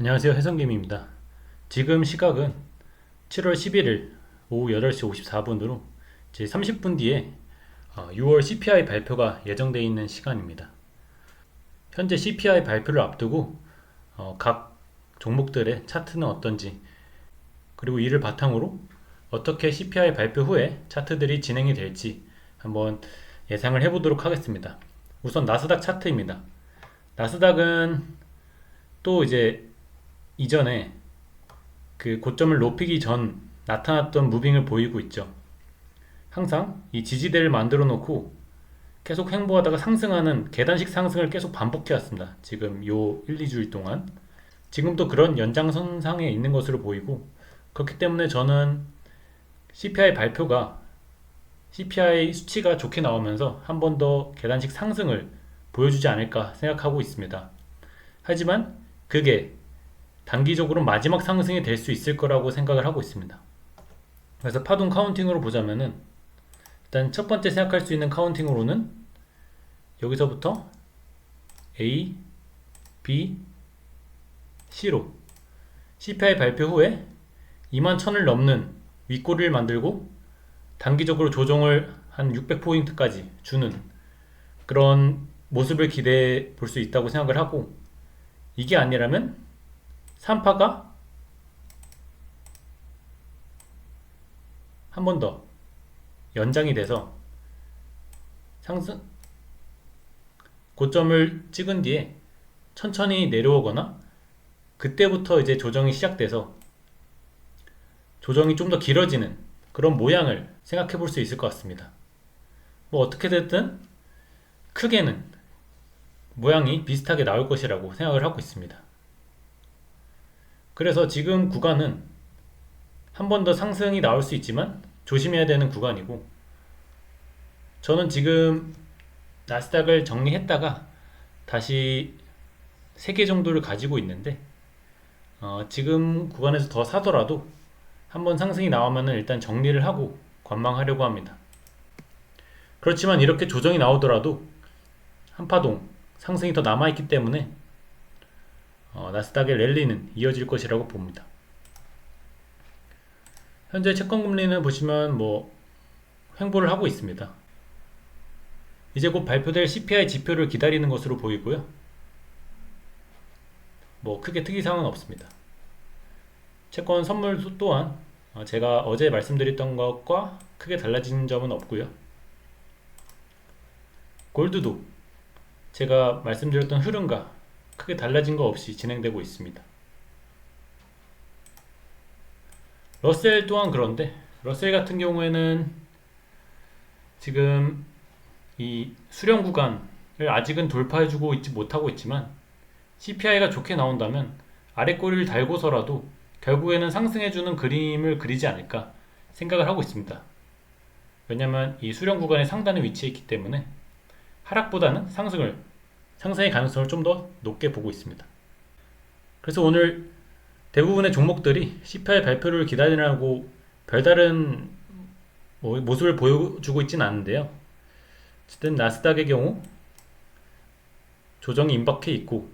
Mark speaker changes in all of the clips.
Speaker 1: 안녕하세요. 해성김입니다. 지금 시각은 7월 11일 오후 8시 54분으로 제 30분 뒤에 어, 6월 CPI 발표가 예정되어 있는 시간입니다. 현재 CPI 발표를 앞두고 어, 각 종목들의 차트는 어떤지 그리고 이를 바탕으로 어떻게 CPI 발표 후에 차트들이 진행이 될지 한번 예상을 해보도록 하겠습니다. 우선 나스닥 차트입니다. 나스닥은 또 이제 이전에 그 고점을 높이기 전 나타났던 무빙을 보이고 있죠. 항상 이 지지대를 만들어 놓고 계속 횡보하다가 상승하는 계단식 상승을 계속 반복해 왔습니다. 지금 요 1, 2주일 동안. 지금도 그런 연장선상에 있는 것으로 보이고 그렇기 때문에 저는 CPI 발표가 CPI 수치가 좋게 나오면서 한 번 더 계단식 상승을 보여주지 않을까 생각하고 있습니다. 하지만 그게 단기적으로 마지막 상승이 될 수 있을 거라고 생각을 하고 있습니다. 그래서 파동 카운팅으로 보자면은 일단 첫 번째 생각할 수 있는 카운팅으로는 여기서부터 A, B, C로 CPI 발표 후에 2만 1000을 넘는 윗꼬리를 만들고 단기적으로 조정을 한 600포인트까지 주는 그런 모습을 기대해 볼 수 있다고 생각을 하고 이게 아니라면 3파가 한 번 더 연장이 돼서 상승 고점을 찍은 뒤에 천천히 내려오거나 그때부터 이제 조정이 시작돼서 조정이 좀 더 길어지는 그런 모양을 생각해 볼 수 있을 것 같습니다. 뭐 어떻게 됐든 크게는 모양이 비슷하게 나올 것이라고 생각을 하고 있습니다. 그래서 지금 구간은 한 번 더 상승이 나올 수 있지만 조심해야 되는 구간이고 저는 지금 나스닥을 정리했다가 다시 3개 정도를 가지고 있는데 어, 지금 구간에서 더 사더라도 한번 상승이 나오면 일단 정리를 하고 관망하려고 합니다. 그렇지만 이렇게 조정이 나오더라도 한파동 상승이 더 남아있기 때문에 어, 나스닥의 랠리는 이어질 것이라고 봅니다. 현재 채권 금리는 보시면 뭐 횡보를 하고 있습니다. 이제 곧 발표될 CPI 지표를 기다리는 것으로 보이고요. 뭐 크게 특이사항은 없습니다. 채권 선물 또한 어, 제가 어제 말씀드렸던 것과 크게 달라진 점은 없고요. 골드도 제가 말씀드렸던 흐름과 크게 달라진 거 없이 진행되고 있습니다. 러셀 또한 그런데 러셀 같은 경우에는 지금 이 수렴 구간을 아직은 돌파해주고 있지 못하고 있지만 CPI가 좋게 나온다면 아래 꼬리를 달고서라도 결국에는 상승해주는 그림을 그리지 않을까 생각을 하고 있습니다. 왜냐하면 이 수렴 구간의 상단에 위치해 있기 때문에 하락보다는 상승을 상승의 가능성을 좀 더 높게 보고 있습니다. 그래서 오늘 대부분의 종목들이 CPI 발표를 기다리라고 별다른 뭐 모습을 보여주고 있지는 않은데요. 어쨌든 나스닥의 경우 조정이 임박해 있고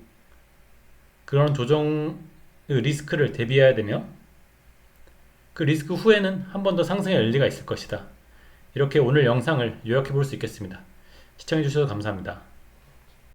Speaker 1: 그런 조정 리스크를 대비해야 되며 그 리스크 후에는 한 번 더 상승의 열리가 있을 것이다. 이렇게 오늘 영상을 요약해 볼 수 있겠습니다. 시청해 주셔서 감사합니다.